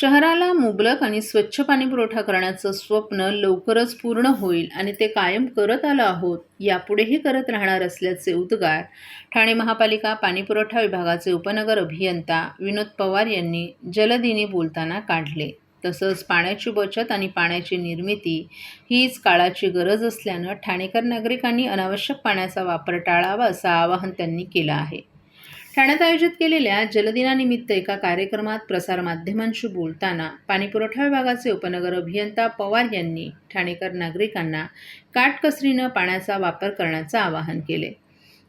शहराला मुबलक आणि स्वच्छ पाणी पुरवठा करण्याचं स्वप्न लवकरच पूर्ण होईल आणि ते कायम करत आलो आहोत यापुढेही करत राहणार असल्याचे उद्गार ठाणे महापालिका पाणीपुरवठा विभागाचे उपनगर अभियंता विनोद पवार यांनी जलदिनी बोलताना काढले. तसंच पाण्याची बचत आणि पाण्याची निर्मिती हीच काळाची गरज असल्यानं ठाणेकर नागरिकांनी अनावश्यक पाण्याचा वापर टाळावा असं आवाहन त्यांनी केलं आहे. ठाण्यात आयोजित केलेल्या जलदिनानिमित्त एका कार्यक्रमात प्रसारमाध्यमांशी बोलताना पाणीपुरवठा विभागाचे उपनगर अभियंता पवार यांनी ठाणेकर नागरिकांना काटकसरीनं पाण्याचा वापर करण्याचं आवाहन केले.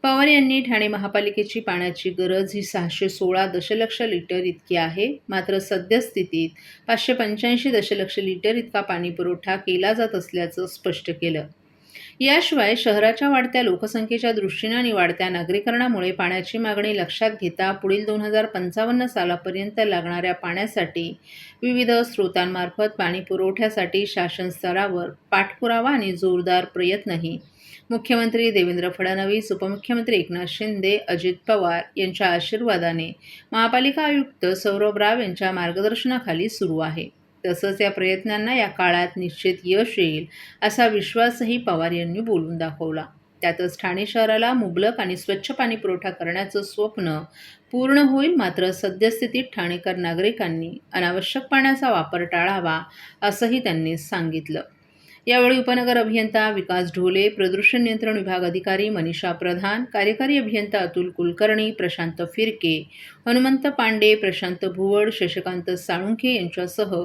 पवार यांनी ठाणे महापालिकेची पाण्याची गरज ही सहाशे सोळा दशलक्ष लिटर इतकी आहे. मात्र सद्यस्थितीत पाचशे पंच्याऐंशी दशलक्ष लिटर इतका पाणीपुरवठा केला जात असल्याचं स्पष्ट केलं. याशिवाय शहराच्या वाढत्या लोकसंख्येच्या दृष्टीनं आणि वाढत्या नागरीकरणामुळे पाण्याची मागणी लक्षात घेता पुढील दोन हजार पंचावन्न सालापर्यंत लागणाऱ्या पाण्यासाठी विविध स्रोतांमार्फत पाणी पुरवठ्यासाठी शासन स्तरावर पाठपुरावा आणि जोरदार प्रयत्नही. मुख्यमंत्री देवेंद्र फडणवीस उपमुख्यमंत्री एकनाथ शिंदे अजित पवार यांच्या आशीर्वादाने महापालिका आयुक्त सौरभ राव यांच्या मार्गदर्शनाखाली सुरू आहे. तसंच या प्रयत्नांना या काळात निश्चित यश येईल असा विश्वासही पवार यांनी बोलून दाखवला. त्यातच ठाणे शहराला मुबलक आणि स्वच्छ पाणी पुरवठा करण्याचं स्वप्न पूर्ण होईल मात्र सद्यस्थितीत ठाणेकर नागरिकांनी अनावश्यक पाण्याचा वापर टाळावा असंही त्यांनी सांगितलं. यावेळी उपनगर अभियंता विकास ढोले प्रदूषण नियंत्रण विभाग अधिकारी मनीषा प्रधान कार्यकारी अभियंता अतुल कुलकर्णी प्रशांत फिरके हनुमंत पांडे प्रशांत भुवड शशकांत साळुंखे यांच्यासह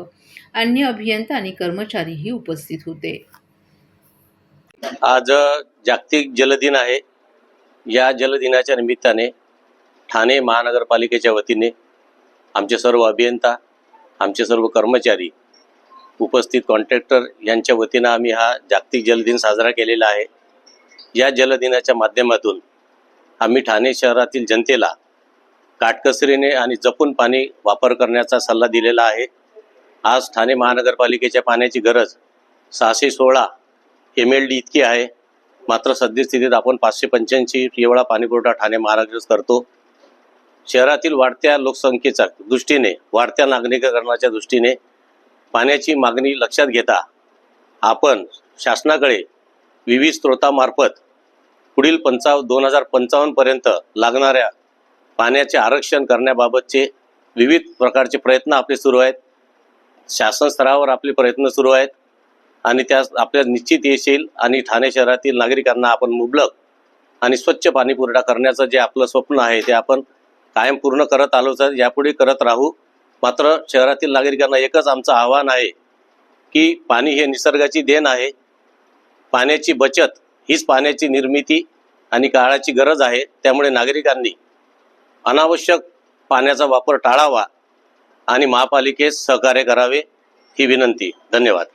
अन्य अभियंता आणि कर्मचारीही उपस्थित होते. आज जागतिक जलदिन आहे. या जलदिनाच्या निमित्ताने ठाणे महानगरपालिकेच्या वतीने आमचे सर्व अभियंता आमचे सर्व कर्मचारी उपस्थित कॉन्ट्रॅक्टर यांच्या वतीनं आम्ही हा जागतिक जलदिन साजरा केलेला आहे. या जलदिनाच्या माध्यमातून आम्ही ठाणे शहरातील जनतेला काटकसरीने आणि जपून पाणी वापर करण्याचा सल्ला दिलेला आहे. आज ठाणे महानगरपालिकेच्या पाण्याची गरज सहाशे सोळा एम एल डी इतकी आहे. मात्र सद्यस्थितीत आपण पाचशे पंच्याऐंशी एवढा पाणीपुरवठा ठाणे महाराष्ट्रात करतो. शहरातील वाढत्या लोकसंख्येच्या दृष्टीने वाढत्या नागरिकीकरणाच्या दृष्टीने पाण्याची मागणी लक्षात घेता आपण शासनाकडे विविध स्रोतामार्फत पुढील पंचाव दोन हजार पंचावन्नपर्यंत लागणाऱ्या पाण्याचे आरक्षण करण्याबाबतचे विविध प्रकारचे प्रयत्न आपले सुरू आहेत. शासन स्तरावर आपले प्रयत्न सुरू आहेत आणि त्यास आपल्या निश्चित येशील येईल आणि ठाणे शहरातील नागरिकांना आपण मुबलक आणि स्वच्छ पाणी पुरवठा करण्याचं जे आपलं स्वप्न आहे ते आपण कायम पूर्ण करत आलोच यापुढे करत राहू मात्र शहरातील नागरिकांना एकच आमचं आव्हान आहे की पाणी हे निसर्गाची देण आहे. पाण्याची बचत हीच पाण्याची निर्मिती आणि काळाची गरज आहे. त्यामुळे नागरिकांनी अनावश्यक पाण्याचा वापर टाळावा आणि महापालिकेस सहकार्य करावे ही विनंती. धन्यवाद.